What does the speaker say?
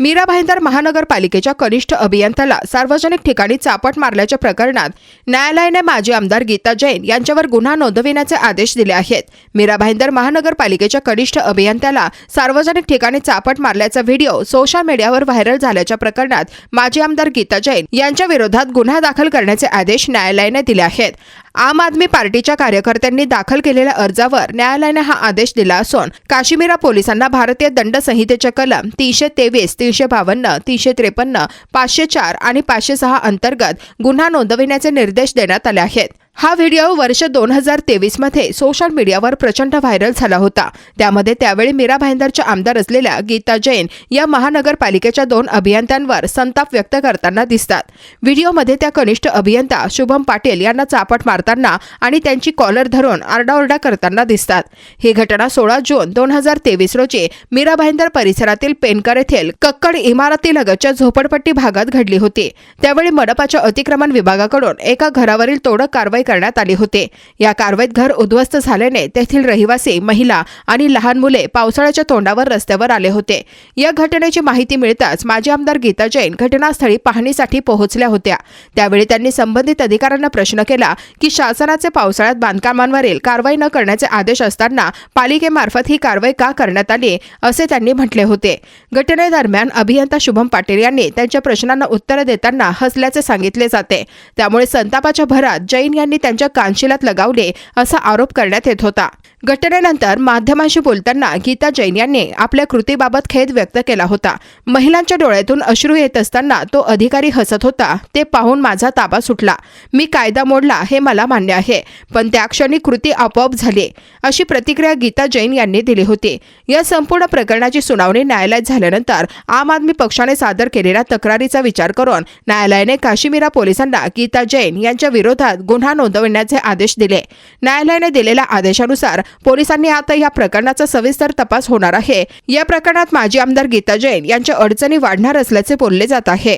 मीरा भाईंदर महानगरपालिकेच्या कनिष्ठ अभियंत्याला सार्वजनिक ठिकाणी चापट मारल्याच्या प्रकरणात न्यायालयाने माजी आमदार गीता जैन यांच्यावर गुन्हा नोंदविण्याचे आदेश दिले आहेत. मीरा भाईंदर महानगरपालिकेच्या कनिष्ठ अभियंत्याला सार्वजनिक ठिकाणी चापट मारल्याचा व्हिडिओ सोशल मीडियावर व्हायरल झाल्याच्या प्रकरणात माजी आमदार गीता जैन यांच्या विरोधात गुन्हा दाखल करण्याचे आदेश न्यायालयाने दिले आहेत. आम आदमी पार्टीच्या कार्यकर्त्यांनी दाखल केलेल्या अर्जावर न्यायालयाने हा आदेश दिला असून काश्मीरा पोलिसांना भारतीय दंड संहितेच्या कलम तीनशे तेवीस तीनशे बावन्न तीनशे त्रेपन्न पाचशे चार आणि पाचशे सहा अंतर्गत गुन्हा नोंदविण्याचे निर्देश देण्यात आले आहेत. हा व्हिडिओ वर्ष दोन हजार तेवीसमध्ये सोशल मीडियावर प्रचंड व्हायरल झाला होता. त्यामध्ये त्यावेळी मीरा भाईंदरच्या आमदार असलेल्या गीता जैन या महानगरपालिकेच्या दोन अभियंत्यांवर संताप व्यक्त करताना दिसतात. व्हिडिओमध्ये त्या कनिष्ठ अभियंता शुभम पाटील यांना चापट मारताना आणि त्यांची कॉलर धरून आरडाओरडा करताना दिसतात. ही घटना सोळा जून दोन हजार तेवीस रोजी मीरा भाईंदर परिसरातील पेनकर येथील कक्कड इमारतीलगतच्या झोपडपट्टी भागात घडली होती. त्यावेळी मनपाच्या अतिक्रमण विभागाकडून एका घरावरील तोडक कारवाई करण्यात आले होते. या कारवाईत घर उद्ध्वस्त झाल्याने तेथील रहिवासी महिला आणि लहान मुले पावसाळ्याच्या तोंडावर रस्त्यावर आले होते. या घटनेची माहिती मिळताच माजी आमदार गीता जैन घटनास्थळी पाहणीसाठी पोहोचल्या होत्या. त्यावेळी त्यांनी संबंधित अधिकाऱ्यांना प्रश्न केला की शासनाचे पावसाळ्यात बांधकामांवरील कारवाई न करण्याचे आदेश असताना पालिकेमार्फत ही कारवाई का करण्यात आली असे त्यांनी म्हटले होते. घटनेदरम्यान अभियंता शुभम पाटील यांनी त्यांच्या प्रश्नांना उत्तर देताना हसल्याचे सांगितले जाते. त्यामुळे संतापाच्या भरात जैन यांनी त्यांच्या कानशिलात लगावले असा आरोप करण्यात येत होता. घटनेनंतर माध्यमांशी बोलताना गीता जैन यांनी आपल्या कृतीबाबत खेद व्यक्त केला होता. महिलांच्या डोळ्यातून अश्रू येत असताना तो अधिकारी हसत होता. ते पाहून माझा ताबा सुटला. मी कायदा मोडला हे मला मान्य आहे. पण त्या क्षणी कृती आपोआप झाली. अशी प्रतिक्रिया गीता जैन यांनी दिली होती. या संपूर्ण प्रकरणाची सुनावणी न्यायालयात झाल्यानंतर आम आदमी पक्षाने सादर केलेल्या तक्रारीचा विचार करून न्यायालयाने काश्मीरा पोलिसांना गीता जैन यांच्या विरोधात गुन्हा नोंदवण्याचे आदेश दिले. न्यायालयाने दिलेल्या आदेशानुसार पोलिसांनी आता या प्रकरणाचा सविस्तर तपास होणार आहे. या प्रकरणात माजी आमदार गीता जैन यांच्या अडचणी वाढणार असल्याचे बोलले जात आहे.